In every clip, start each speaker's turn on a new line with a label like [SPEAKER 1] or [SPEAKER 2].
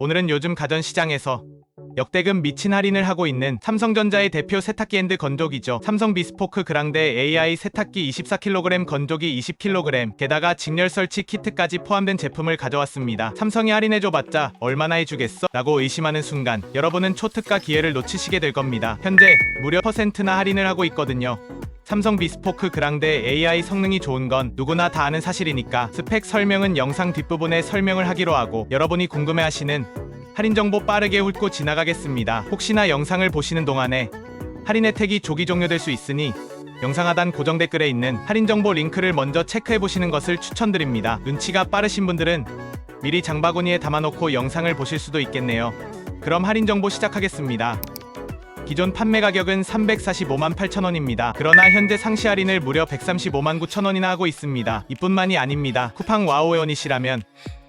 [SPEAKER 1] 오늘은 요즘 가전시장에서 역대급 미친 할인을 하고 있는 삼성전자의 대표 세탁기 핸드 건조기죠. 삼성 비스포크 그랑데 AI 세탁기 24kg 건조기 20kg 게다가 직렬 설치 키트까지 포함된 제품을 가져왔습니다. 삼성이 할인해줘봤자 얼마나 해주겠어? 라고 의심하는 순간 여러분은 초특가 기회를 놓치시게 될 겁니다. 현재 무려 퍼센트나 할인을 하고 있거든요. 삼성 비스포크 그랑데 AI 성능이 좋은 건 누구나 다 아는 사실이니까 스펙 설명은 영상 뒷부분에 설명을 하기로 하고 여러분이 궁금해하시는 할인 정보 빠르게 훑고 지나가겠습니다. 혹시나 영상을 보시는 동안에 할인 혜택이 조기 종료될 수 있으니 영상 하단 고정 댓글에 있는 할인 정보 링크를 먼저 체크해 보시는 것을 추천드립니다. 눈치가 빠르신 분들은 미리 장바구니에 담아놓고 영상을 보실 수도 있겠네요. 그럼 할인 정보 시작하겠습니다. 기존 판매 가격은 345만 8천 원입니다. 그러나 현재 상시 할인을 무려 135만 9천 원이나 하고 있습니다. 이뿐만이 아닙니다. 쿠팡 와우 회원이시라면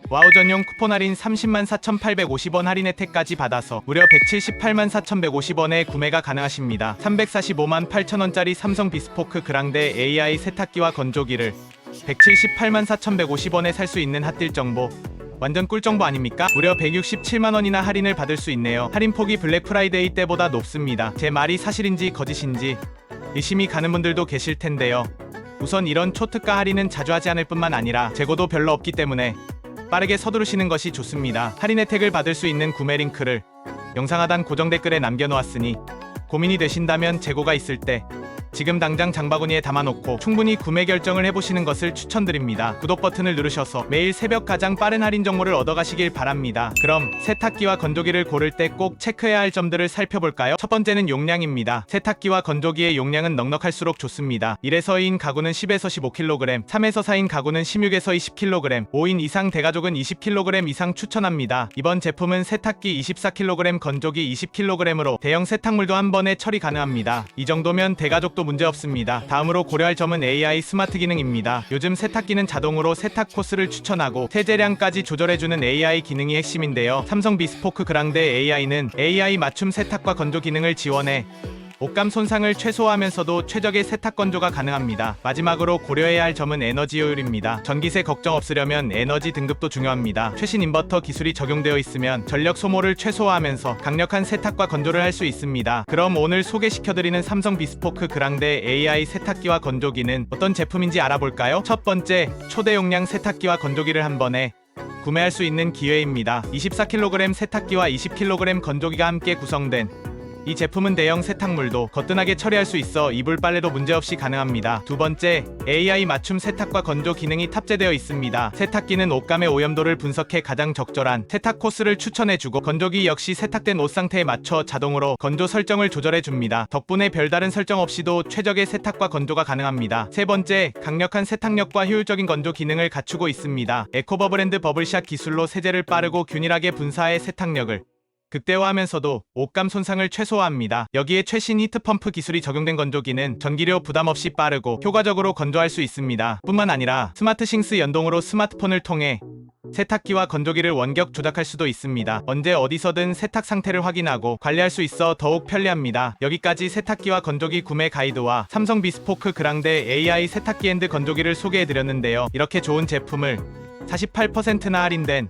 [SPEAKER 1] 와우 전용 쿠폰 할인 30만 4,850원 할인 혜택까지 받아서 무려 178만 4,150원에 구매가 가능하십니다. 345만 8천원짜리 삼성 비스포크 그랑데 AI 세탁기와 건조기를 178만 4,150원에 살 수 있는 핫딜 정보 완전 꿀 정보 아닙니까? 무려 167만 원이나 할인을 받을 수 있네요. 할인 폭이 블랙 프라이데이 때보다 높습니다. 제 말이 사실인지 거짓인지 의심이 가는 분들도 계실 텐데요. 우선 이런 초특가 할인은 자주 하지 않을 뿐만 아니라 재고도 별로 없기 때문에 빠르게 서두르시는 것이 좋습니다. 할인 혜택을 받을 수 있는 구매 링크를 영상 하단 고정 댓글에 남겨놓았으니 고민이 되신다면 재고가 있을 때 지금 당장 장바구니에 담아놓고 충분히 구매 결정을 해보시는 것을 추천드립니다. 구독 버튼을 누르셔서 매일 새벽 가장 빠른 할인 정보를 얻어가시길 바랍니다. 그럼 세탁기와 건조기를 고를 때 꼭 체크해야 할 점들을 살펴볼까요? 첫 번째는 용량입니다. 세탁기와 건조기의 용량은 넉넉할수록 좋습니다. 1에서 2인 가구는 10에서 15kg, 3에서 4인 가구는 16에서 20kg, 5인 이상 대가족은 20kg 이상 추천합니다. 이번 제품은 세탁기 24kg, 건조기 20kg으로 대형 세탁물도 한 번에 처리 가능합니다. 이 정도면 대가족도 문제 없습니다. 다음으로 고려할 점은 AI 스마트 기능입니다. 요즘 세탁기는 자동으로 세탁 코스를 추천하고 세제량까지 조절해주는 AI 기능이 핵심인데요. 삼성 비스포크 그랑데 AI는 AI 맞춤 세탁과 건조 기능을 지원해 옷감 손상을 최소화하면서도 최적의 세탁 건조가 가능합니다. 마지막으로 고려해야 할 점은 에너지 효율입니다. 전기세 걱정 없으려면 에너지 등급도 중요합니다. 최신 인버터 기술이 적용되어 있으면 전력 소모를 최소화하면서 강력한 세탁과 건조를 할 수 있습니다. 그럼 오늘 소개시켜드리는 삼성 비스포크 그랑데 AI 세탁기와 건조기는 어떤 제품인지 알아볼까요? 첫 번째, 초대 용량 세탁기와 건조기를 한 번에 구매할 수 있는 기회입니다. 24kg 세탁기와 20kg 건조기가 함께 구성된 이 제품은 대형 세탁물도 거뜬하게 처리할 수 있어 이불 빨래도 문제없이 가능합니다. 두 번째, AI 맞춤 세탁과 건조 기능이 탑재되어 있습니다. 세탁기는 옷감의 오염도를 분석해 가장 적절한 세탁 코스를 추천해주고 건조기 역시 세탁된 옷 상태에 맞춰 자동으로 건조 설정을 조절해줍니다. 덕분에 별다른 설정 없이도 최적의 세탁과 건조가 가능합니다. 세 번째, 강력한 세탁력과 효율적인 건조 기능을 갖추고 있습니다. 에코버블앤드 버블샷 기술로 세제를 빠르고 균일하게 분사해 세탁력을 극대화하면서도 옷감 손상을 최소화합니다. 여기에 최신 히트펌프 기술이 적용된 건조기는 전기료 부담 없이 빠르고 효과적으로 건조할 수 있습니다. 뿐만 아니라 스마트싱스 연동으로 스마트폰을 통해 세탁기와 건조기를 원격 조작할 수도 있습니다. 언제 어디서든 세탁 상태를 확인하고 관리할 수 있어 더욱 편리합니다. 여기까지 세탁기와 건조기 구매 가이드와 삼성 비스포크 그랑데 AI 세탁기 핸드 건조기를 소개해드렸는데요. 이렇게 좋은 제품을 48%나 할인된